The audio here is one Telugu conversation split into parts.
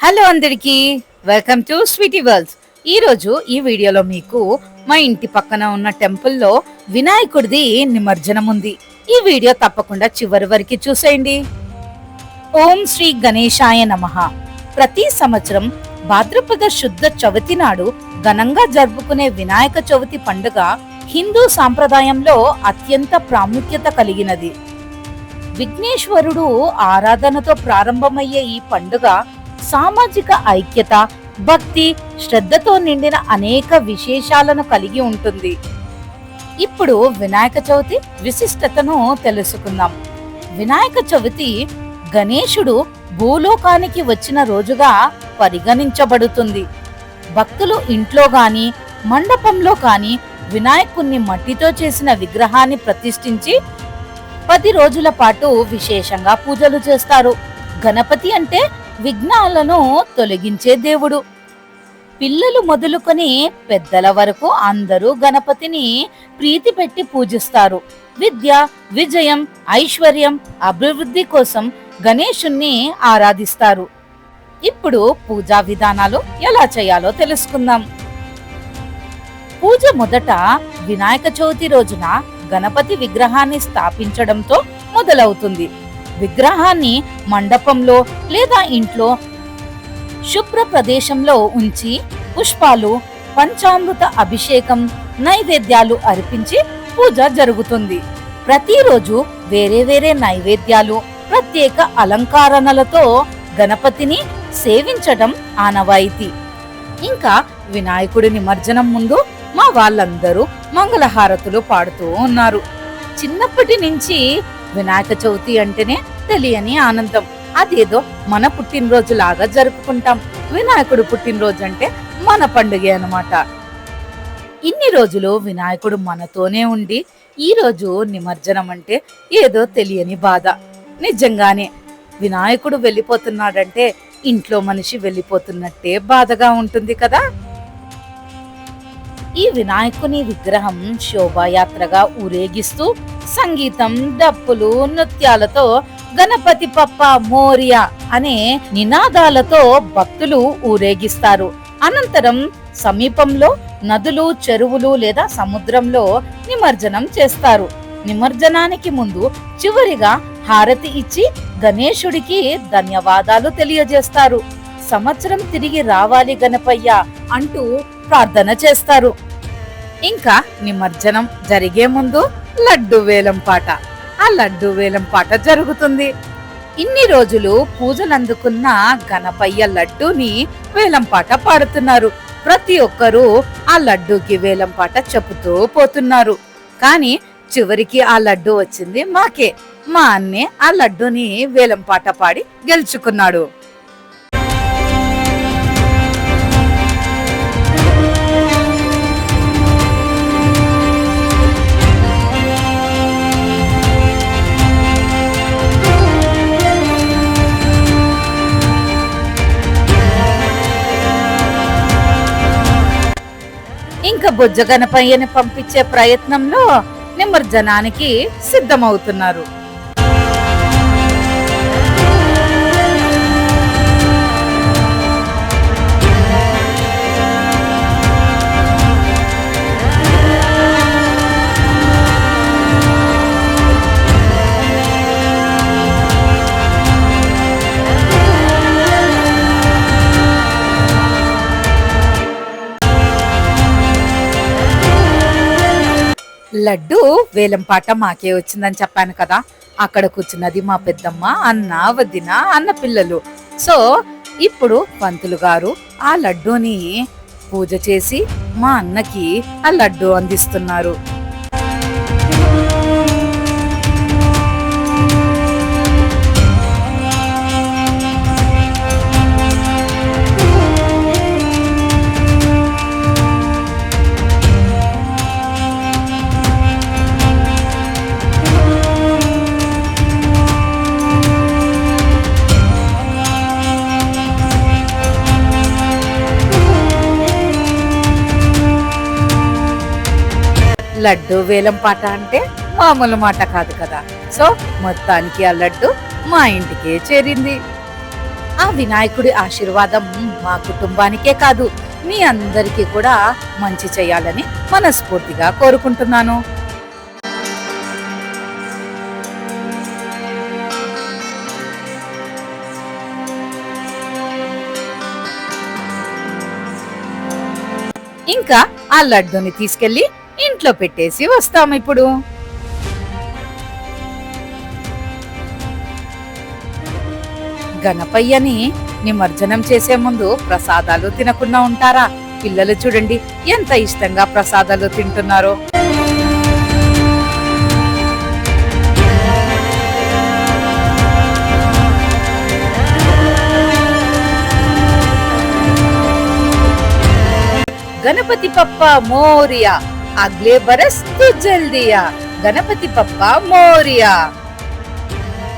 హలో అందరికీ వెల్కమ్ టు స్వీటీ వరల్డ్స్. ఈ రోజు ఈ వీడియోలో మీకు మా ఇంటి పక్కన ఉన్న టెంపుల్లో వినాయకుడిది నిమజ్జనం ఉంది. ఈ వీడియో తప్పకుండా చివరి వరకు చూసేయండి. ఓం శ్రీ గణేశాయ నమః. ప్రతి సంవత్సరం భాద్రపద శుద్ధ చవితి నాడు ఘనంగా జరుపుకునే వినాయక చవితి పండుగ హిందూ సాంప్రదాయంలో అత్యంత ప్రాముఖ్యత కలిగినది. విఘ్నేశ్వరుడు ఆరాధనతో ప్రారంభమయ్యే ఈ పండుగ సామాజిక ఐక్యత భక్తి శ్రద్ధతో నిండిన అనేక విశేషాలను కలిగి ఉంటుంది. ఇప్పుడు వినాయక చవితి విశిష్టతను తెలుసుకుందాం. వినాయక చవితి గణేశుడు భూలోకానికి వచ్చిన రోజుగా పరిగణించబడుతుంది. భక్తులు ఇంట్లో గాని మండపంలో కాని వినాయకుణ్ణి మట్టితో చేసిన విగ్రహాన్ని ప్రతిష్ఠించి పది రోజుల పాటు విశేషంగా పూజలు చేస్తారు. గణపతి అంటే విఘ్నాలను తొలగించే దేవుడు. పిల్లలు మొదలుకొని పెద్దల వరకు అందరూ గణపతిని ప్రీతి పెట్టి పూజిస్తారు. విద్య విజయం ఐశ్వర్యం అభివృద్ధి కోసం గణేశుణ్ణి ఆరాధిస్తారు. ఇప్పుడు పూజా విధానాలు ఎలా చేయాలో తెలుసుకుందాం. పూజ మొదట వినాయక చవితి రోజున గణపతి విగ్రహాన్ని స్థాపించడంతో మొదలవుతుంది. విగ్రహాన్ని మండపంలో లేదా ఇంట్లో శుభ్ర ప్రదేశంలో ఉంచి పుష్పాలు పంచామృత అభిషేకం నైవేద్యాలు అర్పించి పూజ జరుగుతుంది. ప్రతిరోజు వేరే వేరే నైవేద్యాలు ప్రత్యేక అలంకారణలతో గణపతిని సేవించటం ఆనవాయితీ. ఇంకా వినాయకుడి నిమజ్జనం ముందు మా వాళ్ళందరూ మంగళహారతులు పాడుతూ ఉన్నారు. చిన్నప్పటి నుంచి వినాయక చవితి అంటేనే తెలియని ఆనందం. అదేదో మన పుట్టినరోజు లాగా జరుపుకుంటాం. వినాయకుడు పుట్టినరోజు అంటే మన పండుగే అనమాట ఇన్ని రోజులు వినాయకుడు మనతోనే ఉండి ఈ రోజు నిమజ్జనం అంటే ఏదో తెలియని బాధ. నిజంగానే వినాయకుడు వెళ్ళిపోతున్నాడంటే ఇంట్లో మనిషి వెళ్ళిపోతున్నట్టే బాధగా ఉంటుంది కదా. ఈ వినాయకుని విగ్రహం శోభాయాత్రగా ఊరేగిస్తూ సంగీతం డప్పులు నృత్యాలతో గణపతి పప్ప మోరియా అనే నినాదాలతో భక్తులు ఊరేగిస్తారు. అనంతరం సమీపంలో నదులు చెరువులు లేదా సముద్రంలో నిమజ్జనం చేస్తారు. నిమజ్జనానికి ముందు చివరిగా హారతి ఇచ్చి గణేశుడికి ధన్యవాదాలు తెలియజేస్తారు. సంవత్సరం తిరిగి రావాలి గణపయ్య అంటూ ప్రార్థన చేస్తారు. ఇంకా నిమజ్జనం జరిగే ముందు లడ్డు వేలం పాట. ఆ లడ్డు వేలం పాట జరుగుతుంది. ఇన్ని రోజులు పూజలు అందుకున్న గణపయ్య లడ్డూని వేలం పాట పాడుతున్నారు. ప్రతి ఒక్కరూ ఆ లడ్డూకి వేలం పాట చెబుతూ పోతున్నారు. కానీ చివరికి ఆ లడ్డు వచ్చింది మాకే. మా అన్నే ఆ లడ్డూని వేలం పాట పాడి గెలుచుకున్నాడు. ఇంకా బొజ్జ గణపయ్యని పంపించే ప్రయత్నంలో నిమజ్జనానికి సిద్ధమవుతున్నారు. లడ్డు వేలం పాట మాకే వచ్చిందని చెప్పాను కదా. అక్కడ కూర్చున్నది మా పెద్దమ్మ అన్న వదిన అన్న పిల్లలు. సో ఇప్పుడు పంతులు గారు ఆ లడ్డూని పూజ చేసి మా అన్నకి ఆ లడ్డు అందిస్తున్నారు. లడ్డు వేలం పాట అంటే మామూలు మాట కాదు కదా. సో మొత్తానికి ఆ లడ్డు మా ఇంటికే చేరింది. ఆ వినాయకుడి ఆశీర్వాదం మా కుటుంబానికే కాదు మీ అందరికీ కూడా మంచి చేయాలని మనస్ఫూర్తిగా కోరుకుంటున్నాను. ఇంకా ఆ లడ్డుని తీసుకెళ్ళి ఇంట్లో పెట్టేసి వస్తాం ఇప్పుడు. గణపయ్యని నిమజ్జనం చేసే ముందు ప్రసాదాలు తినకుండా ఉంటారా? పిల్లలు చూడండి ఎంత ఇష్టంగా ప్రసాదాలు తింటున్నారో. గణపతి పప్ప మోరియా. అగ్లే బరస్ जल्दी आ గణపతి పప్ప మోరియా.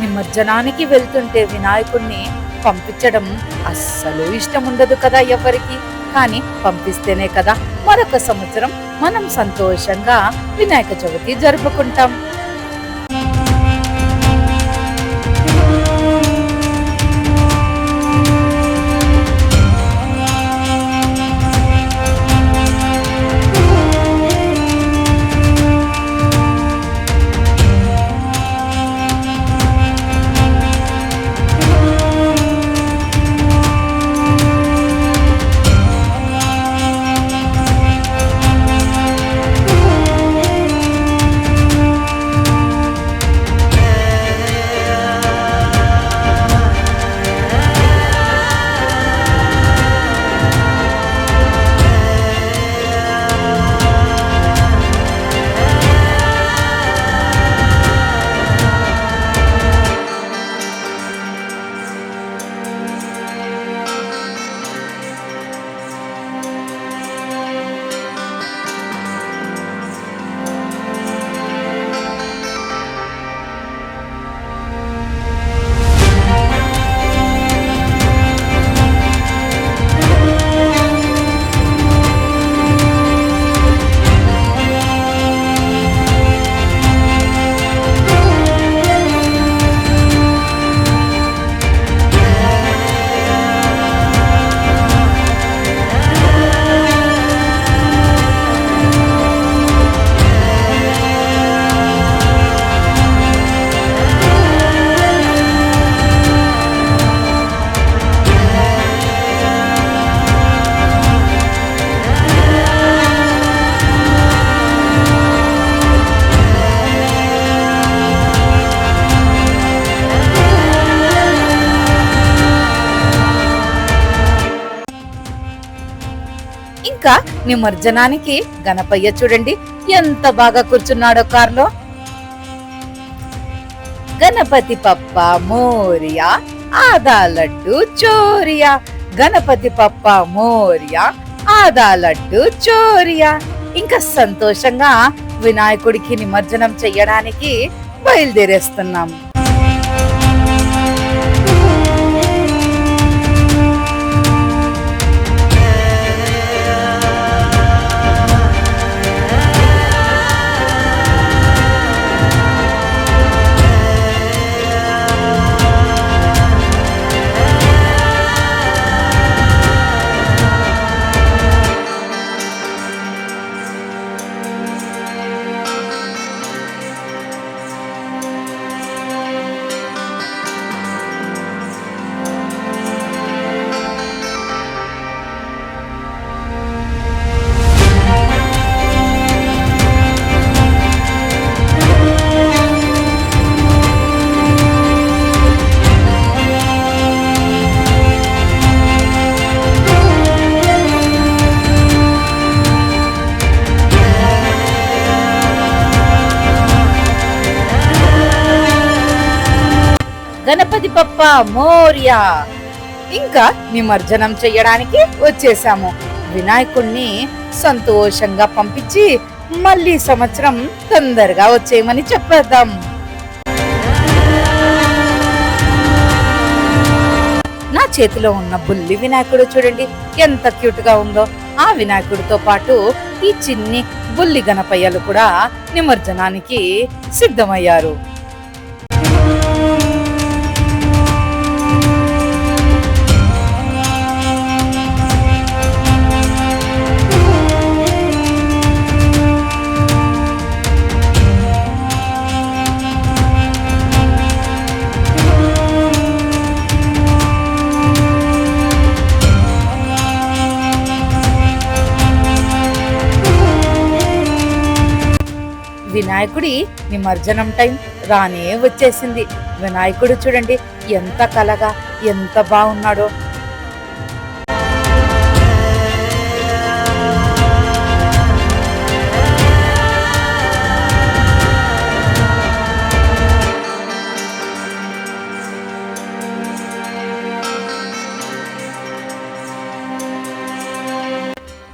నిమజ్జనానికి వెళ్తుంటే వినాయకుణ్ణి పంపించడం అస్సలు ఇష్టం ఉండదు కదా ఎవరికి కానీ పంపిస్తేనే కదా మరొక సంవత్సరం మనం సంతోషంగా వినాయక చవితి జరుపుకుంటాం. ఇంకా నిమజ్జనానికి గణపయ్య చూడండి. ఎంత బాగా కూర్చున్నాడో కార్లో. గణపతి పప్ప మోరియా ఆదా లడ్డు చోరియా. గణపతి పప్ప మోరియా ఆదా లడ్డు చోరియా. ఇంకా సంతోషంగా వినాయకుడికి నిమజ్జనం చెయ్యడానికి బయలుదేరేస్తున్నాం. గణపతి పప్ప మోరియా. ఇంకా నిమజ్జనం చెయ్యడానికి వచ్చేసాము. వినాయకుణ్ణి సంతోషంగా పంపించి మళ్ళీ సంవత్సరం తొందరగా వచ్చేయమని చెప్పేద్దాం. నా చేతిలో ఉన్న బుల్లి వినాయకుడు చూడండి ఎంత క్యూట్గా ఉందో. ఆ వినాయకుడితో పాటు ఈ చిన్ని బుల్లి గణపయ్యలు కూడా నిమజ్జనానికి సిద్ధమయ్యారు. వినాయకుడి నిమజ్జనం టైం రానే వచ్చేసింది. వినాయకుడు చూడండి ఎంత కలగా ఎంత బాగున్నాడో.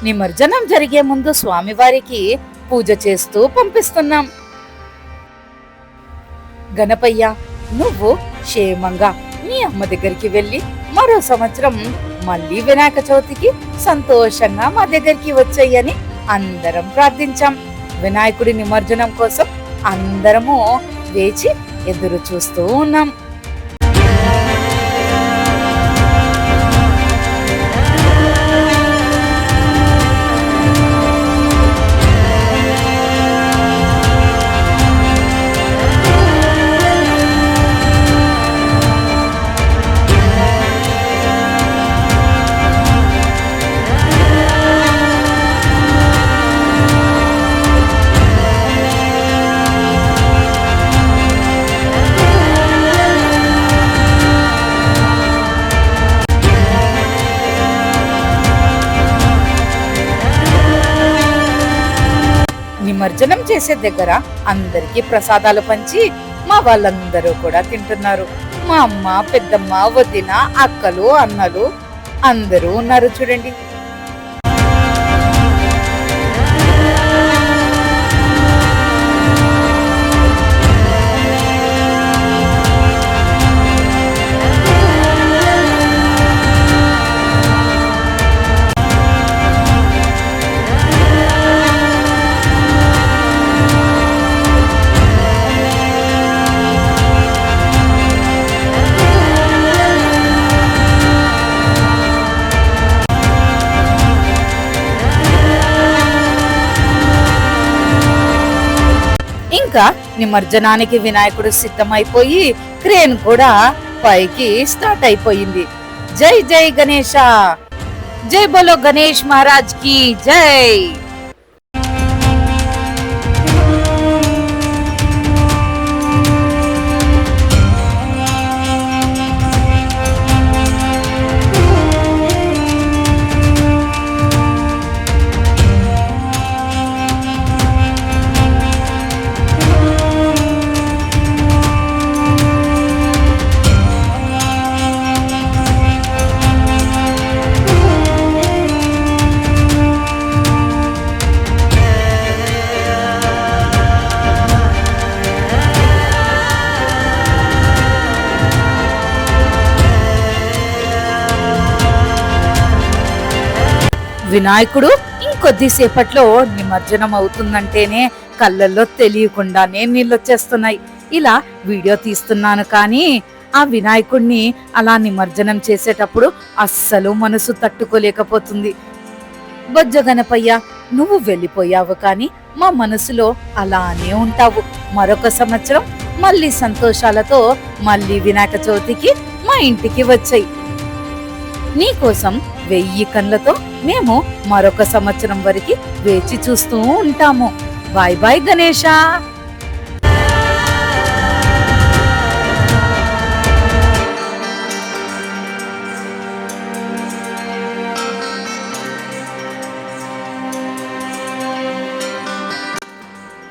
నిమజ్జనం జరిగే ముందు స్వామివారికి పూజ చేస్తూ పంపిస్తున్నాం. గణపయ్య నువ్వు క్షేమంగా మీ అమ్మ దగ్గరికి వెళ్ళి మరో సంవత్సరం మళ్ళీ వినాయక చవితికి సంతోషంగా మా దగ్గరికి వచ్చాయని అందరం ప్రార్థించాం. వినాయకుడి నిమజ్జనం కోసం అందరము వేచి ఎదురు చూస్తూ ఉన్నాం. నిమజ్జనం చేసే దగ్గర అందరికీ ప్రసాదాలు పంచి మా వాళ్ళందరూ కూడా తింటున్నారు. మా అమ్మ పెద్దమ్మ వదిన అక్కలు అన్నలు అందరూ ఉన్నారు చూడండి. ఇంకా నిమజ్జనానికి వినాయకుడు సిద్ధమైపోయి క్రేన్ కూడా పైకి స్టార్ట్ అయిపోయింది. జై జై గణేష! జై బోలో గణేష్ మహారాజ్కి జై! వినాయకుడు ఇంకొద్దిసేపట్లో నిమజ్జనం అవుతుందంటేనే కళ్ళల్లో తెలియకుండానే నీళ్ళొచ్చేస్తున్నాయి. ఇలా వీడియో తీస్తున్నాను కానీ ఆ వినాయకుడిని అలా నిమజ్జనం చేసేటప్పుడు అస్సలు మనసు తట్టుకోలేకపోతుంది. బొజ్జ గణపయ్య నువ్వు వెళ్ళిపోయావు కానీ మా మనసులో అలానే ఉంటావు. మరొక సంవత్సరం మళ్ళీ సంతోషాలతో మళ్ళీ వినాయక చవితికి మా ఇంటికి వచ్చాయి. నీకోసం వెయ్యి కళ్ళతో మేము మరొక సంవత్సరం వరకు వేచి చూస్తూ ఉంటాము. Bye bye Ganesha.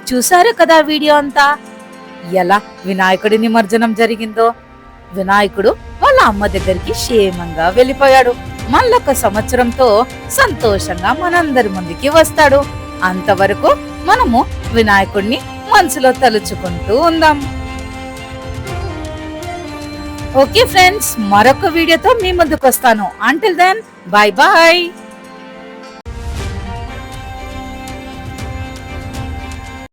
చూశారు కదా వీడియో అంతా? ఎలా వినాయకుడి నిమజ్జనం జరిగిందో? వినాయకుడు వాళ్ళ అమ్మ దగ్గరికి క్షేమంగా వెళ్ళిపోయాడు. మళ్ళొక సంవత్సరంతో సంతోషంగా మనందరి ముందుకి వస్తాడు. అంతవరకు మనము వినాయకుడిని మనసులో తలుచుకుంటూ ఉందాం. ఓకే ఫ్రెండ్స్ మరొక వీడియోతో మీ ముందుకు వస్తాను అంటిల్ దెన్ బాయ్ బాయ్